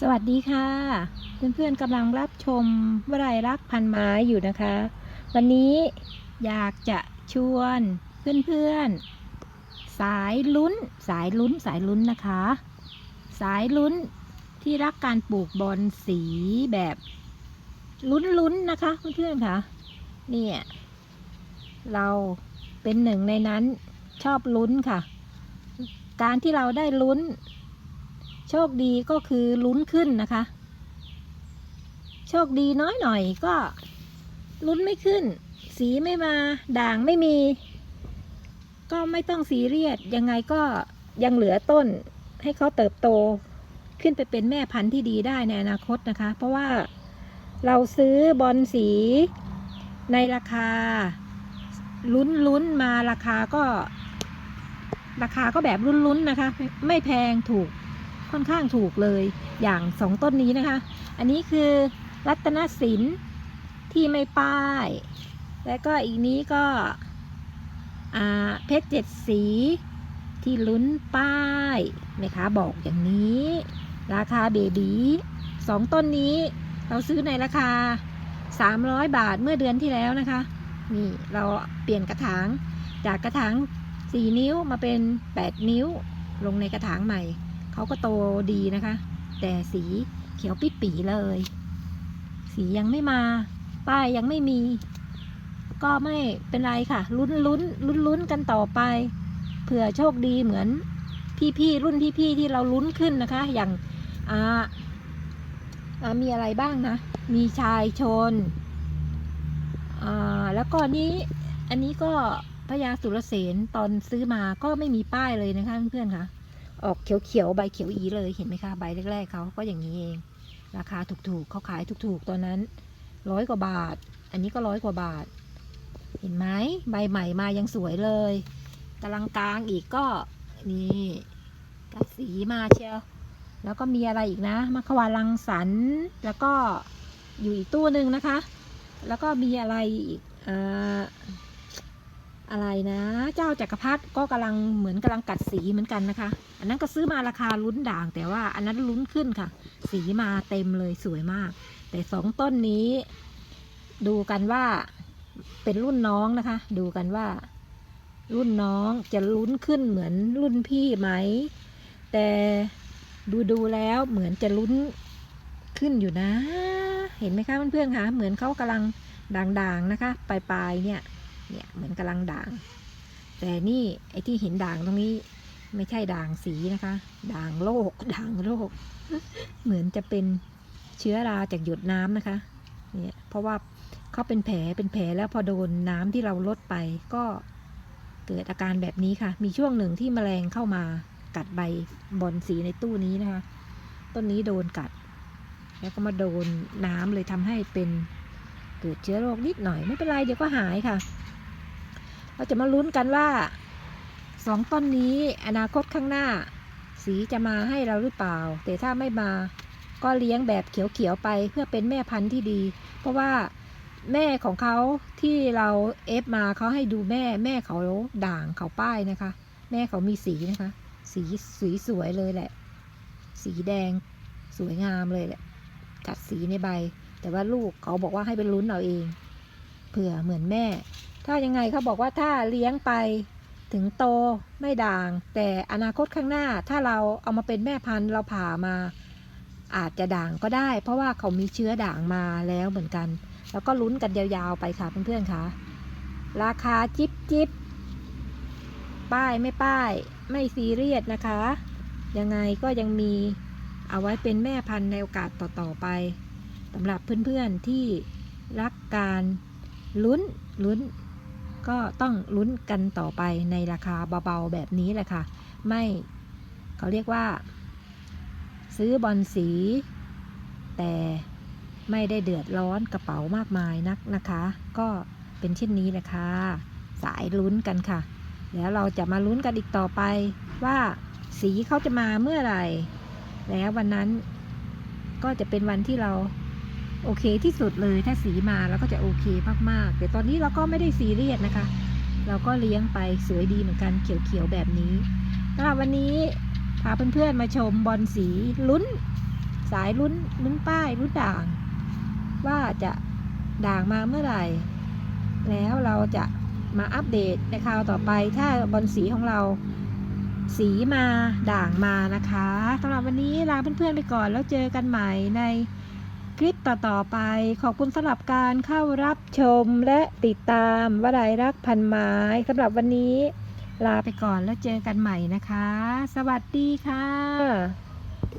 สวัสดีค่ะ เพื่อนๆกำลังรับชมวรายรักพันไม้อยู่นะคะ วันนี้อยากจะชวนเพื่อนๆ สายลุ้น สายลุ้นสายลุ้นนะคะ สายลุ้นที่รักการปลูกบอลสีแบบลุ้นๆนะคะ เพื่อนๆค่ะเนี่ยเราเป็นหนึ่งในนั้นชอบลุ้นค่ะ การที่เราได้ลุ้น โชคดีก็คือลุ้นขึ้นนะคะ โชคดีน้อยหน่อยก็ลุ้นไม่ขึ้น สีไม่มาด่างไม่มี ก็ไม่ต้องสีเรียสยังไงก็ยังเหลือต้นให้เขาเติบโตขึ้นไปเป็นแม่พันธุ์ที่ดีได้ในอนาคตนะคะ เพราะว่าเราซื้อบอลสีในราคา ลุ้นลุ้นมาราคาก็ ราคาก็แบบลุ้นๆนนะคะ ไม่แพงถูก ค่อนข้างถูกเลยอย่างสองต้นนี้นะคะ อันนี้คือรัตนศิลป์ที่ไม่ป้าย และก็อีกนี้ก็เพชรเจ็ดสีที่ลุ้นป้ายแม่ค้าบอกอย่างนี้ ราคาเบบีสองต้นนี้เราซื้อในราคา 300 บาทเมื่อเดือนที่แล้วนะคะ นี่เราเปลี่ยนกระถางจากกระถาง 4 นิ้วมาเป็น 8 นิ้วลงในกระถางใหม่ เขาก็โตดีนะคะ แต่สีเขียวปิดปีเลย สียังไม่มา ป้ายยังไม่มี ก็ไม่เป็นไรค่ะ ลุ้นลุ้นลุ้นลุ้นกันต่อไปเผื่อโชคดีเหมือนพี่ๆรุ่นพี่ๆที่เราลุ้นขึ้นนะคะ อย่างอ่าอามีอะไรบ้างนะ มีชายชน อ่า แล้วก็นี้อันนี้ก็พญาสุรเสนตอนซื้อมาก็ไม่มีป้ายเลยนะคะเพื่อนๆค่ะ ออกเขียวๆใบเขียวอีเลยเห็นไหมคะใบแรกๆเขาก็อย่างนี้เอง ราคาถูกๆเขาขายถูกๆตอนนั้นร้อยกว่าบาท อันนี้ก็ร้อยกว่าบาท เห็นไหมใบใหม่มายังสวยเลยกำลังกลางอีกก็นี่กสีมาเชียวแล้วก็มีอะไรอีกนะมัควารังสรรแล้วก็อยู่อีกตู้หนึ่งนะคะ แล้วก็มีอะไรอีกเอ่อ อะไรนะ เจ้าจักรพรรดิก็กำลังเหมือนกำลังกัดสีเหมือนกันนะคะ อันนั้นก็ซื้อมาราคาลุ้นด่าง แต่ว่าอันนั้นลุ้นขึ้นค่ะ สีมาเต็มเลยสวยมาก แต่สองต้นนี้ ดูกันว่าเป็นรุ่นน้องนะคะ ดูกันว่า รุ่นน้องจะลุ้นขึ้นเหมือนรุ่นพี่ไหม แต่ดูดูแล้วเหมือนจะลุ้นขึ้นอยู่นะ เห็นไหมคะเพื่อนๆคะเหมือนเขากำลังด่างๆนะคะ ปลายๆเนี่ย เนี่ยเหมือนกำลังด่าง แต่นี่ไอ้ที่เห็นด่างตรงนี้ไม่ใช่ด่างสีนะคะ ด่างโรคด่างโรคเหมือนจะเป็นเชื้อราจากหยดน้ำนะคะเนี่ยเพราะว่าเขาเป็นแผลเป็นแผลแล้วพอโดนน้ำที่เราลดไปก็เกิดอาการแบบนี้ค่ะ มีช่วงหนึ่งที่แมลงเข้ามากัดใบบอนสีในตู้นี้นะคะ ต้นนี้โดนกัด แล้วก็มาโดนน้ำเลยทำให้เป็นเกิดเชื้อโรคนิดหน่อยไม่เป็นไรเดี๋ยวก็หายค่ะ เราจะมาลุ้นกันว่าสองต้นนี้อนาคตข้างหน้า สีจะมาให้เราหรือเปล่า แต่ถ้าไม่มาก็เลี้ยงแบบเขียวๆไปเพื่อเป็นแม่พันธุ์ที่ดี เพราะว่าแม่ของเขาที่เราเอฟมาเขาให้ดูแม่แม่เขาด่างเขาป้ายนะคะ แม่เขามีสีนะคะ สีสีสวยเลยแหละ สีแดงสวยงามเลยแหละ กัดสีในใบ แต่ว่าลูกเขาบอกว่าให้เป็นลุ้นเอาเองเผื่อเหมือนแม่ ถ้ายังไงเขาบอกว่าถ้าเลี้ยงไปถึงโตไม่ด่าง แต่อนาคตข้างหน้าถ้าเราเอามาเป็นแม่พันธุ์เราผ่ามา อาจจะด่างก็ได้ เพราะว่าเขามีเชื้อด่างมาแล้วเหมือนกัน แล้วก็ลุ้นกันยาวๆไปค่ะเพื่อนๆค่ะราคาจิบจิบป้ายไม่ป้าย ไม่ซีเรียสนะคะ ยังไงก็ยังมีเอาไว้เป็นแม่พันธุ์ในโอกาสต่อๆไปสำหรับเพื่อนๆที่รักการลุ้นลุ้น ก็ต้องลุ้นกันต่อไปในราคาเบาๆแบบนี้แหละค่ะ ไม่เขาเรียกว่า ซื้อบอลสี แต่ไม่ได้เดือดร้อนกระเป๋ามากมายนักนะคะ ก็เป็นเช่นนี้แหละค่ะ สายลุ้นกันค่ะ แล้วเราจะมาลุ้นกันอีกต่อไปว่าสีเขาจะมาเมื่อไหร่ แล้ววันนั้นก็จะเป็นวันที่เรา โอเคที่สุดเลยถ้าสีมาเราก็จะโอเคมากๆแต่ตอนนี้เราก็ไม่ได้ซีเรียสนะคะ เราก็เลี้ยงไปสวยดีเหมือนกันเขียวๆแบบนี้สำหรับวันนี้พาเพื่อนๆมาชมบอลสีลุ้น สายลุ้นลุ้นป้ายลุ้นด่าง ว่าจะด่างมาเมื่อไหร่ แล้วเราจะมาอัปเดตในคราวต่อไปถ้าบอลสีของเราสีมาด่างมานะคะสำหรับวันนี้ลาเพื่อนๆไปก่อนแล้วเจอกันใหม่ใน คลิปต่อ ๆ ไป ขอบคุณสำหรับการเข้ารับชมและติดตามวลัยรักพันไม้สำหรับวันนี้ ลาไปก่อนแล้วเจอกันใหม่นะคะ สวัสดีค่ะ